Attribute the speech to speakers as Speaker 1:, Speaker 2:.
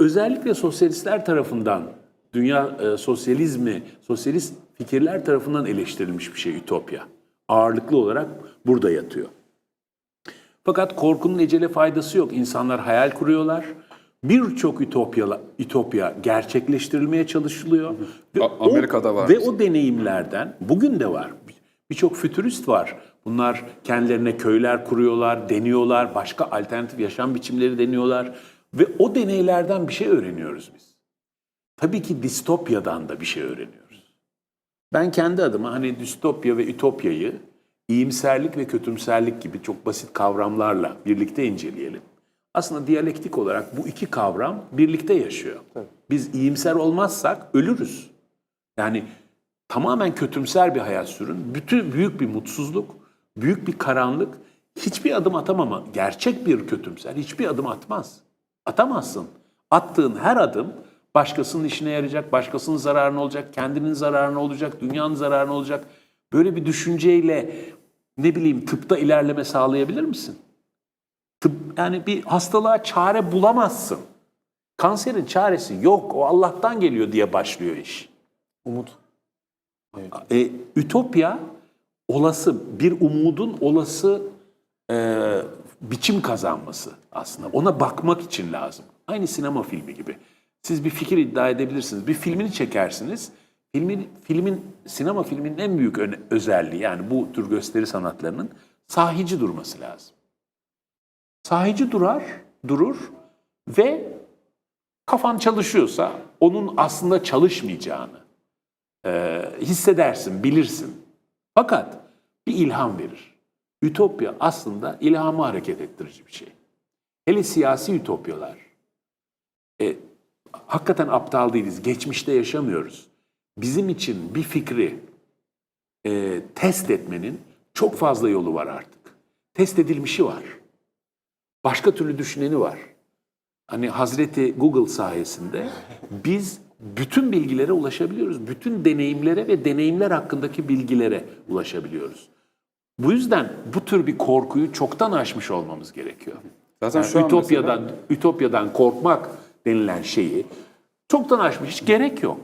Speaker 1: özellikle sosyalistler tarafından, dünya e, sosyalizmi, sosyalist fikirler tarafından eleştirilmiş bir şey ütopya. Ağırlıklı olarak burada yatıyor. Fakat korkunun ecele faydası yok. İnsanlar hayal kuruyorlar. Birçok ütopya, ütopya gerçekleştirilmeye çalışılıyor. Ve
Speaker 2: Amerika'da var
Speaker 1: Ve o deneyimlerden, bugün de var. Birçok fütürist var. Bunlar kendilerine köyler kuruyorlar, deniyorlar, başka alternatif yaşam biçimleri deniyorlar. Ve o deneylerden bir şey öğreniyoruz biz. Tabii ki distopyadan da bir şey öğreniyoruz. Ben kendi adıma hani distopya ve ütopyayı iyimserlik ve kötümserlik gibi çok basit kavramlarla birlikte inceleyelim. Aslında diyalektik olarak bu iki kavram birlikte yaşıyor. Biz iyimser olmazsak ölürüz. Yani tamamen kötümser bir hayat sürün. Bütün büyük bir mutsuzluk, büyük bir karanlık, hiçbir adım atamama, gerçek bir kötümser hiçbir adım atmaz. Atamazsın. Attığın her adım başkasının işine yarayacak, başkasının zararına olacak, kendinin zararına olacak, dünyanın zararına olacak. Böyle bir düşünceyle ne bileyim tıpta ilerleme sağlayabilir misin? Tıp, yani bir hastalığa çare bulamazsın. Kanserin çaresi yok, o Allah'tan geliyor diye başlıyor iş.
Speaker 3: Umut.
Speaker 1: E, ütopya olası bir umudun olası e, biçim kazanması aslında. Ona bakmak için lazım. Aynı sinema filmi gibi. Siz bir fikir iddia edebilirsiniz. Bir filmini çekersiniz. Filmin, filmin sinema filminin en büyük özelliği yani bu tür gösteri sanatlarının sahici durması lazım. Sahici durar, durur ve kafan çalışıyorsa onun aslında çalışmayacağını e, hissedersin, bilirsin. Fakat bir ilham verir. Ütopya aslında ilhamı hareket ettirici bir şey. Hele siyasi ütopyalar. E, hakikaten aptal değiliz. Geçmişte yaşamıyoruz. Bizim için bir fikri e, test etmenin çok fazla yolu var artık. Test edilmişi var. Başka türlü düşüneni var. Hani Hazreti Google sayesinde biz bütün bilgilere ulaşabiliyoruz. Bütün deneyimlere ve deneyimler hakkındaki bilgilere ulaşabiliyoruz. Bu yüzden bu tür bir korkuyu çoktan aşmış olmamız gerekiyor.
Speaker 2: Zaten
Speaker 1: Yani
Speaker 2: şu an
Speaker 1: ütopyadan,
Speaker 2: mesela-
Speaker 1: ütopyadan korkmak denilen şeyi çoktan aşmış. Hiç gerek yok.